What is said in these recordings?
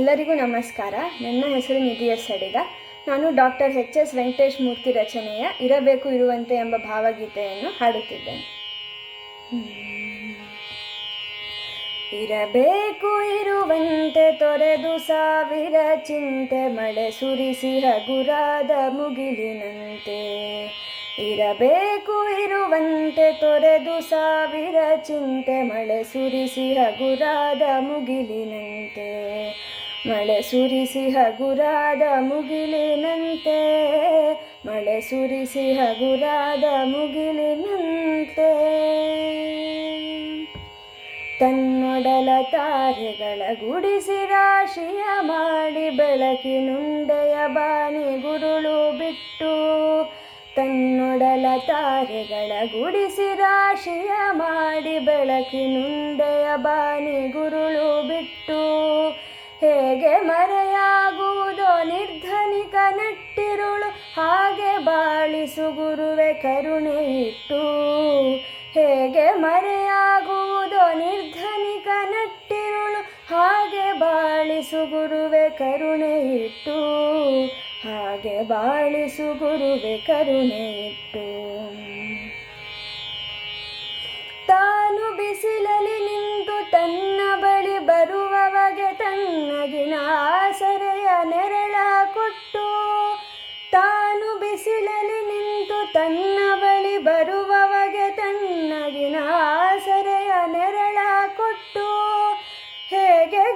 ಎಲ್ಲರಿಗೂ ನಮಸ್ಕಾರ. ನನ್ನ ಹೆಸರು ನಿಧಿಯ ಎಸ್ ಅಡಿಗ ನಾನು doctor H S Venkatesh Murthy ರಚನೆಯ ಇರಬೇಕು ಇರುವಂತೆ ಎಂಬ ಭಾವಗೀತೆಯನ್ನು ಹಾಡುತ್ತಿದ್ದೇನೆ. ಇರಬೇಕು ಇರುವಂತೆ ತೊರೆದು ಸಾವಿರ ಚಿಂತೆ ಮಳೆ ಸುರಿಸಿ ಹಗುರಾದ ಮುಗಿಲಿನಂತೆ. ಇರಬೇಕು ಇರುವಂತೆ ತೊರೆದು ಸಾವಿರ ಚಿಂತೆ ಮಳೆ ಸುರಿಸಿ ಹಗುರಾದ ಮುಗಿಲಿನಂತೆ. ಮಳೆ ಸುರಿಸಿ ಹಗುರಾದ ಮುಗಿಲಿನಂತೆ, ಮಳೆ ಸುರಿಸಿ ಹಗುರಾದ ಮುಗಿಲಿನಂತೆ. ತನ್ನೊಡಲ ತಾರೆಗಳ ಗುಡಿಸಿ ರಾಶಿಯ ಮಾಡಿ ಬೆಳಕಿನುಂಡೆಯ ಬಾನಿ ಗುರುಳು ಬಿಟ್ಟು, ತನ್ನೊಡಲ ತಾರೆಗಳ ಗುಡಿಸಿ ರಾಶಿಯ ಮಾಡಿ ಬೆಳಕಿನುಂಡೆಯ ಬಾನಿ ಗುರುಳು ಬಿಟ್ಟು ಹೇಗೆ ಮರೆಯಾಗುವುದೋ ನಿರ್ಧನಿಕ ನಟ್ಟಿರುಳು, ಹಾಗೆ ಬಾಳಿಸು ಗುರುವೆ ಕರುಣೆ ಇಟ್ಟು. ಹೇಗೆ ಮರೆಯಾಗುವುದೋ ನಿರ್ಧನಿಕ ನಟ್ಟಿರುಳು, ಹಾಗೆ ಬಾಳಿಸು ಗುರುವೆ ಕರುಣೆ ಇಟ್ಟು. ಹಾಗೆ ಬಾಳಿಸು ಗುರುವೆ ಕರುಣೆ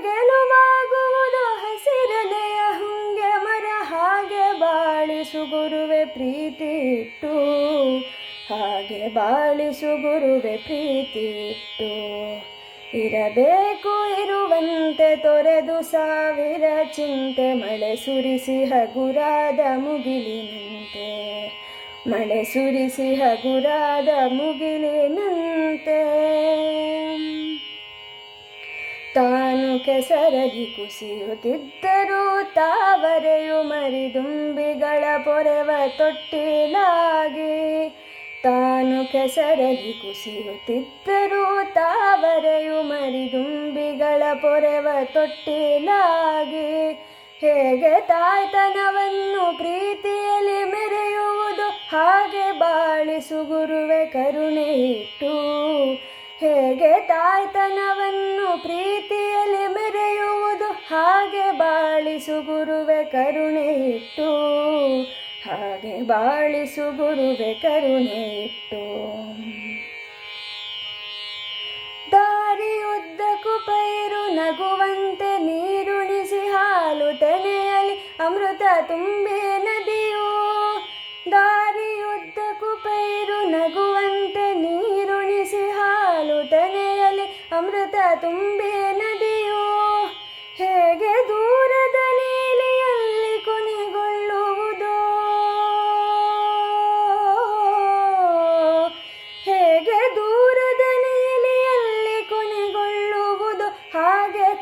ಗೆಲುವಾಗುವುದು ಹಸಿರನೆಯ ಹುಂಗೆ ಮರ ಹಾಗೆ ಬಾಳಿಸು ಗುರುವೆ ಪ್ರೀತಿ ಇಟ್ಟು ಹಾಗೆ ಬಾಳಿಸು ಗುರುವೆ ಪ್ರೀತಿ ಇಟ್ಟು ಇರಬೇಕು ಇರುವಂತೆ ತೊರೆದು ಸಾವಿರ ಚಿಂತೆ ಮಳೆ ಸುರಿಸಿ ಹಗುರಾದ ಮುಗಿಲಿನಂತೆ. ಮಳೆ ಸುರಿಸಿ ಹಗುರಾದ ಮುಗಿಲಿನಂತೆ. ತಾನು ಕೆಸರಲ್ಲಿ ಕುಸಿಯುತ್ತಿದ್ದರೂ ತಾವರೆಯು ಮರಿದುಂಬಿಗಳ ಪೊರೆವ ತೊಟ್ಟಿಲಾಗಿ. ತಾನು ಕೆಸರಲ್ಲಿ ಕುಸಿಯುತ್ತಿದ್ದರೂ ತಾವರೆಯು ಮರಿದುಂಬಿಗಳ ಪೊರೆವ ತೊಟ್ಟಿಲಾಗಿ. ಹೇಗೆ ತಾಯ್ತನವನ್ನು ಪ್ರೀತಿಯಲ್ಲಿ ಮೆರೆಯುವುದು, ಹಾಗೆ ಬಾಳಿಸು ಗುರುವೆ ಕರುಣೆ ಇಟ್ಟು ಹೇಗೆ ತಾಯ್ತನವನ್ನು ಹಾಗೆ ಬಾಳಿಸು ಗುರುವೆ ಕರುಣೆ ಇಟ್ಟು, ಹಾಗೆ ಬಾಳಿಸು ಗುರುವೆ ಕರುಣೆ ಇಟ್ಟು. ದಾರಿಯುದ್ದಕ್ಕೂ ಪೈರು ನಗುವಂತೆ ನೀರುಣಿಸಿ ಹಾಲು ತೆನೆಯಲಿ ಅಮೃತ ತುಂಬಿ